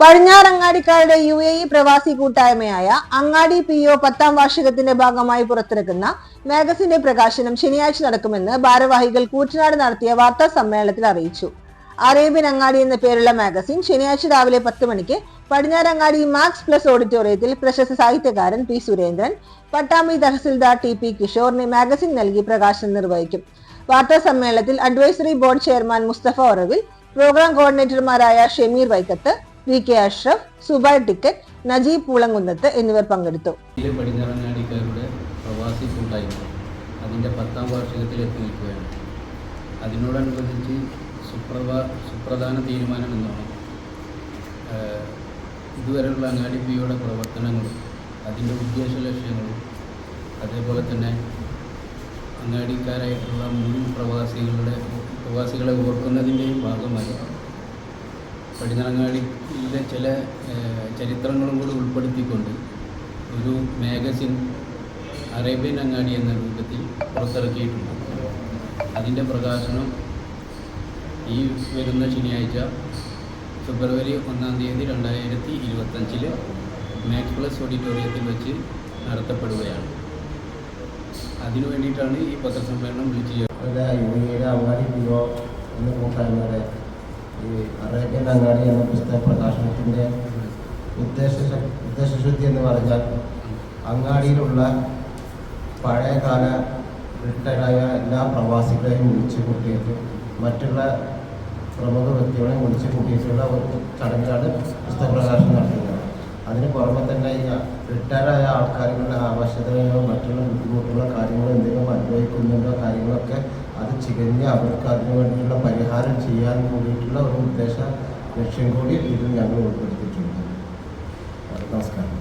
പടിഞ്ഞാറങ്ങാടിക്കാരുടെ U A E പ്രവാസി കൂട്ടായ്മയായ അങ്ങാടി P O പത്താം വാർഷികത്തിന്റെ ഭാഗമായി പുറത്തിറക്കുന്ന മാഗസിന്റെ പ്രകാശനം ശനിയാഴ്ച നടക്കുമെന്ന് ഭാരവാഹികൾ കൂറ്റനാട് നടത്തിയ വാർത്താ സമ്മേളനത്തിൽ അറിയിച്ചു. അറേബ്യൻ അങ്ങാടി എന്ന പേരുള്ള മാഗസിൻ ശനിയാഴ്ച രാവിലെ പത്ത് മണിക്ക് പടിഞ്ഞാറങ്ങാടി മാക്സ് പ്ലസ് ഓഡിറ്റോറിയത്തിൽ പ്രശസ്ത സാഹിത്യകാരൻ P Surendran Pattambi tahsildar T P കിഷോറിന് magazine നൽകി പ്രകാശനം നിർവഹിക്കും. വാർത്താ സമ്മേളനത്തിൽ advisory board chairman Mustafa Oravil programme കോർഡിനേറ്റർമാരായ Shemeer Vaikkath V K Ashraf സുബൈ ടിക്കറ്റ് നജീബ് പൂളങ്കുന്നത്ത് എന്നിവർ പങ്കെടുത്തു. പ്രവാസി കൂട്ടായ്മ അതിന്റെ പത്താം വാർഷികത്തിൽ നിൽക്കുകയാണ് അതിനോടനുബന്ധിച്ച് സുപ്രഭാ സുപ്രധാന തീരുമാനം എന്നാണ് ഇതുവരെയുള്ള അങ്ങാടി പിയുടെ പ്രവർത്തനങ്ങളും അതിന്റെ ഉദ്ദേശ ലക്ഷ്യങ്ങളും അതേപോലെ തന്നെ അങ്ങാടിക്കാരായിട്ടുള്ള മുൻ പ്രവാസികളുടെ പ്രവാസികളെ ഓർക്കുന്നതിന്റെയും ഭാഗമായി പടിഞ്ഞാറങ്ങാടിയിലെ ചില ചരിത്രങ്ങളും കൂടി ഉൾപ്പെടുത്തിക്കൊണ്ട് ഒരു മാഗസിൻ അറേബ്യൻ അങ്ങാടി എന്ന രൂപത്തിൽ പുറത്തിറക്കിയിട്ടുണ്ട്. അതിന്റെ പ്രകാശനം ഈ വരുന്ന ശനിയാഴ്ച ഫെബ്രുവരി ഒന്നാം തീയതി രണ്ടായിരത്തി ഇരുപത്തഞ്ചിൽ മാക്സ് പ്ലസ് ഓഡിറ്റോറിയത്തിൽ വെച്ച് നടത്തപ്പെടുകയാണ്. അതിനു വേണ്ടിയിട്ടാണ് ഈ പത്രസമ്മേളനം വിളിച്ചു ചേർത്തത് ഈ അറേബ്യൻ അങ്ങാടി എന്ന പുസ്തക പ്രകാശനത്തിന്റെ ഉദ്ദേശ ഉദ്ദേശശുദ്ധി എന്ന് പറഞ്ഞാൽ അങ്ങാടിയിലുള്ള പഴയകാല റിട്ടയർഡായ എല്ലാ പ്രവാസികളെയും വിളിച്ചു കൂട്ടിയിട്ട് മറ്റുള്ള പ്രമുഖ വ്യക്തികളെയും വിളിച്ചു കൂട്ടിയിട്ടുള്ള ഒരു ചടങ്ങാണ് പുസ്തകപ്രകാശനം നടത്തുന്നത്. അതിന് പുറമെ തന്നെ ഈ റിട്ടയർഡായ ആൾക്കാരുടെ ആവശ്യതകളോ മറ്റുള്ള ബുദ്ധിമുട്ടുള്ള കാര്യങ്ങളോ എന്തെങ്കിലും അനുഭവിക്കുന്നുണ്ടോ കാര്യങ്ങളൊക്കെ അത് ചികഞ്ഞ് അവർക്ക് അതിനു വേണ്ടിയുള്ള പരിഹാരം ചെയ്യാൻ കൂടിയിട്ടുള്ള ഒരു ഉദ്ദേശ ലക്ഷ്യം കൂടി ഇതിൽ ഞങ്ങൾ ഉൾപ്പെടുത്തിയിട്ടുണ്ട്. നമസ്കാരം.